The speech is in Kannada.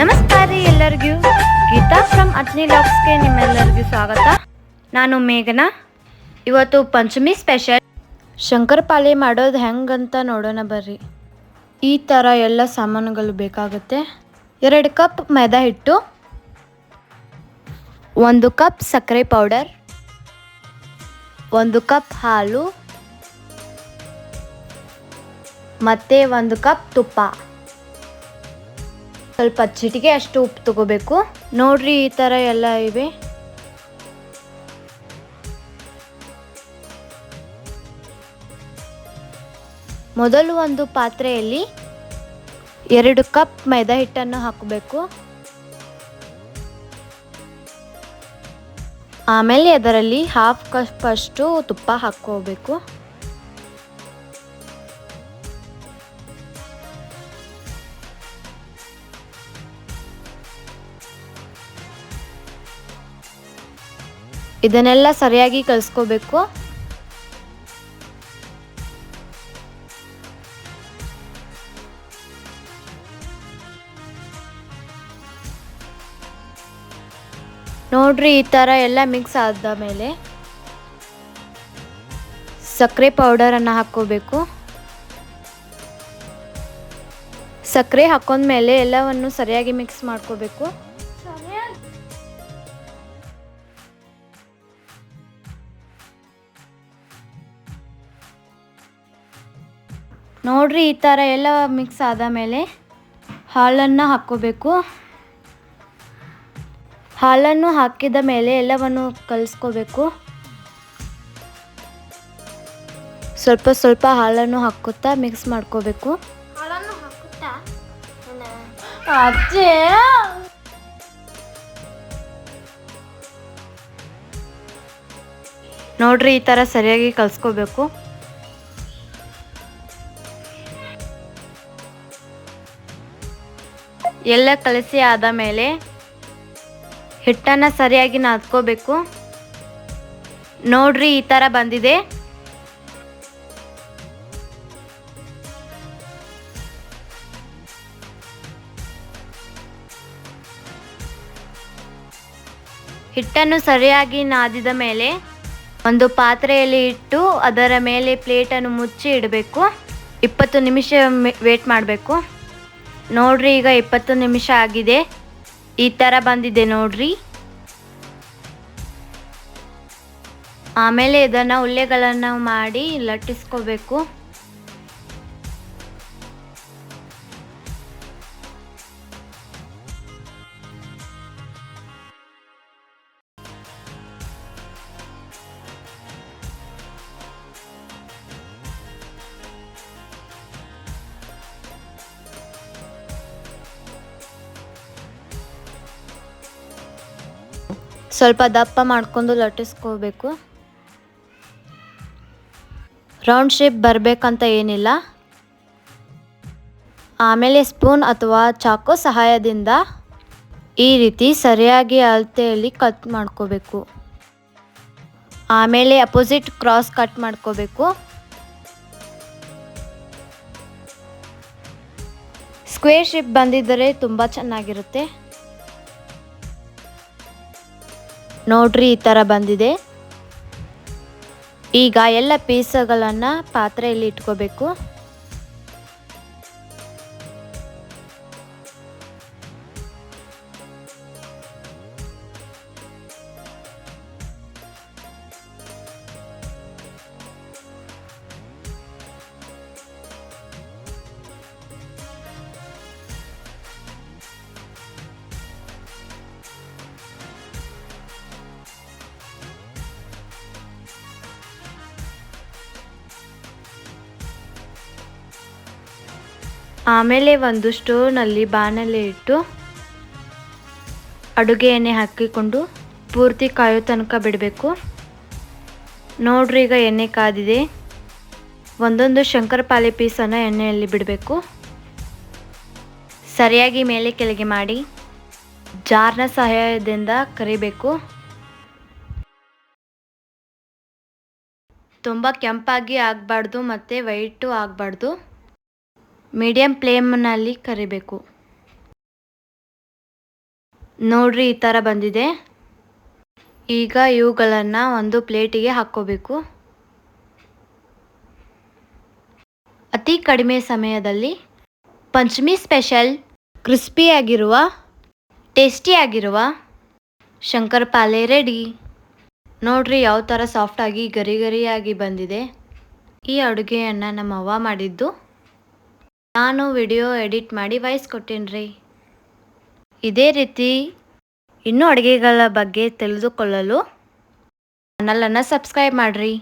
ನಮಸ್ಕಾರ ಎಲ್ಲರಿಗೂ. ಗೀತಾ ಫ್ರಮ್ ಅಜ್ನಿ ಲಾಕ್ಸ್ಗೆ ನಿಮ್ಮೆಲ್ಲರಿಗೂ ಸ್ವಾಗತ. ನಾನು ಮೇಘನಾ. ಇವತ್ತು ಪಂಚಮಿ ಸ್ಪೆಷಲ್ ಶಂಕರಪಾಳೆ ಮಾಡೋದು ಹೆಂಗಂತ ನೋಡೋಣ ಬರ್ರಿ. ಈ ಥರ ಎಲ್ಲ ಸಾಮಾನುಗಳು ಬೇಕಾಗುತ್ತೆ. ಎರಡು ಕಪ್ ಮೈದಾ ಹಿಟ್ಟು. ಒಂದು ಕಪ್ ಸಕ್ಕರೆ ಪೌಡರ್ ಒಂದು ಕಪ್ ಹಾಲು. ಮತ್ತೆ ಒಂದು ಕಪ್ ತುಪ್ಪ. ಸ್ವಲ್ಪ ಚಿಟಿಕೆ ಅಷ್ಟು ಉಪ್ಪು ತಗೋಬೇಕು. ನೋಡ್ರಿ ಈ ಥರ ಎಲ್ಲ ಇವೆ. ಮೊದಲು ಒಂದು ಪಾತ್ರೆಯಲ್ಲಿ ಎರಡು ಕಪ್ ಮೈದಾ ಹಿಟ್ಟನ್ನು ಹಾಕಬೇಕು. ಆಮೇಲೆ ಅದರಲ್ಲಿ ಹಾಫ್ ಕಪ್ ಅಷ್ಟು ತುಪ್ಪ ಹಾಕ್ಕೋಬೇಕು. ಇದನ್ನೆಲ್ಲ ಸರಿಯಾಗಿ ಕಲಿಸ್ಕೋಬೇಕು. ನೋಡ್ರಿ ಈ ಥರ ಎಲ್ಲ ಮಿಕ್ಸ್ ಆದ ಮೇಲೆ ಸಕ್ಕರೆ ಪೌಡರನ್ನು ಹಾಕ್ಕೋಬೇಕು. ಸಕ್ಕರೆ ಹಾಕೊಂಡ್ಮೇಲೆ ಎಲ್ಲವನ್ನು ಸರಿಯಾಗಿ ಮಿಕ್ಸ್ ಮಾಡ್ಕೋಬೇಕು. ನೋಡ್ರಿ ಈ ಥರ ಎಲ್ಲ ಮಿಕ್ಸ್ ಆದ ಮೇಲೆ ಹಾಲನ್ನು ಹಾಕ್ಕೋಬೇಕು. ಹಾಲನ್ನು ಹಾಕಿದ ಮೇಲೆ ಎಲ್ಲವನ್ನು ಕಲಿಸ್ಕೋಬೇಕು. ಸ್ವಲ್ಪ ಸ್ವಲ್ಪ ಹಾಲನ್ನು ಹಾಕುತ್ತಾ ಮಿಕ್ಸ್ ಮಾಡ್ಕೋಬೇಕು. ನೋಡ್ರಿ ಈ ಥರ ಸರಿಯಾಗಿ ಕಲಿಸ್ಕೋಬೇಕು. ಎಲ್ಲ ಕಲಸಿ ಆದ ಮೇಲೆ ಹಿಟ್ಟನ್ನು ಸರಿಯಾಗಿ ನಾದ್ಕೋಬೇಕು. ನೋಡ್ರಿ ಈ ಥರ ಬಂದಿದೆ. ಹಿಟ್ಟನ್ನು ಸರಿಯಾಗಿ ನಾದಿದ ಮೇಲೆ ಒಂದು ಪಾತ್ರೆಯಲ್ಲಿ ಇಟ್ಟು ಅದರ ಮೇಲೆ ಪ್ಲೇಟನ್ನು ಮುಚ್ಚಿ ಇಡಬೇಕು. ಇಪ್ಪತ್ತು ನಿಮಿಷ ವೇಟ್ ಮಾಡಬೇಕು. ನೋಡ್ರಿ ಈಗ ಇಪ್ಪತ್ತು ನಿಮಿಷ ಆಗಿದೆ. ಈ ಥರ ಬಂದಿದೆ ನೋಡ್ರಿ. ಆಮೇಲೆ ಇದನ್ನು ಉಳ್ಳೆಗಳನ್ನು ಮಾಡಿ ಲಟ್ಟಿಸ್ಕೋಬೇಕು. ಸ್ವಲ್ಪ ದಪ್ಪ ಮಾಡ್ಕೊಂಡು ಲಟ್ಟಿಸ್ಕೋಬೇಕು. ರೌಂಡ್ ಶೇಪ್ ಬರಬೇಕಂತ ಏನಿಲ್ಲ. ಆಮೇಲೆ ಸ್ಪೂನ್ ಅಥವಾ ಚಾಕು ಸಹಾಯದಿಂದ ಈ ರೀತಿ ಸರಿಯಾಗಿ ಅಳತೆಯಲ್ಲಿ ಕಟ್ ಮಾಡ್ಕೋಬೇಕು. ಆಮೇಲೆ ಅಪೋಸಿಟ್ ಕ್ರಾಸ್ ಕಟ್ ಮಾಡ್ಕೋಬೇಕು. ಸ್ಕ್ವೇರ್ ಶೇಪ್ ಬಂದಿದ್ದರೆ ತುಂಬ ಚೆನ್ನಾಗಿರುತ್ತೆ. ನೋಡ್ರಿ ಈ ಥರ ಬಂದಿದೆ. ಈಗ ಎಲ್ಲ ಪೀಸಗಳನ್ನು ಪಾತ್ರೆಯಲ್ಲಿ ಇಟ್ಕೋಬೇಕು. ಆಮೇಲೆ ಒಂದು ಸ್ಟೋವ್ನಲ್ಲಿ ಬಾಣಲೆ ಇಟ್ಟು ಅಡುಗೆ ಎಣ್ಣೆ ಹಾಕಿಕೊಂಡು ಪೂರ್ತಿ ಕಾಯೋ ತನಕ ಬಿಡಬೇಕು. ನೋಡ್ರಿ ಈಗ ಎಣ್ಣೆ ಕಾದಿದೆ. ಒಂದೊಂದು ಶಂಕರಪಾಲೆ ಪೀಸನ್ನು ಎಣ್ಣೆಯಲ್ಲಿ ಬಿಡಬೇಕು. ಸರಿಯಾಗಿ ಮೇಲೆ ಕೆಳಗೆ ಮಾಡಿ ಜಾರ್ನ ಸಹಾಯದಿಂದ ಕರಿಬೇಕು. ತುಂಬ ಕೆಂಪಾಗಿ ಆಗಬಾರ್ದು ಮತ್ತು ವೈಟು ಆಗಬಾರ್ದು. ಮೀಡಿಯಮ್ ಫ್ಲೇಮ್ನಲ್ಲಿ ಕರಿಬೇಕು. ನೋಡ್ರಿ ಈ ಥರ ಬಂದಿದೆ. ಈಗ ಇವುಗಳನ್ನು ಒಂದು ಪ್ಲೇಟಿಗೆ ಹಾಕ್ಕೋಬೇಕು. ಅತಿ ಕಡಿಮೆ ಸಮಯದಲ್ಲಿ ಪಂಚಮಿ ಸ್ಪೆಷಲ್ ಕ್ರಿಸ್ಪಿಯಾಗಿರುವ ಟೇಸ್ಟಿಯಾಗಿರುವ ಶಂಕರಪಾಲೆ ರೆಡಿ. ನೋಡ್ರಿ ಯಾವ ಥರ ಸಾಫ್ಟಾಗಿ ಗರಿ ಗರಿಯಾಗಿ ಬಂದಿದೆ. ಈ ಅಡುಗೆಯನ್ನು ನಮ್ಮ ಅವ್ವ ಮಾಡಿದ್ದು. ನಾನು ವಿಡಿಯೋ ಎಡಿಟ್ ಮಾಡಿ ವಾಯ್ಸ್ ಕೊಟ್ಟಿನ್ರಿ ಇದೇ ರೀತಿ ಇನ್ನೂ ಅಡುಗೆಗಳ ಬಗ್ಗೆ ತಿಳಿದುಕೊಳ್ಳಲು ಚಾನಲನ್ನು ಸಬ್ಸ್ಕ್ರೈಬ್ ಮಾಡಿರಿ.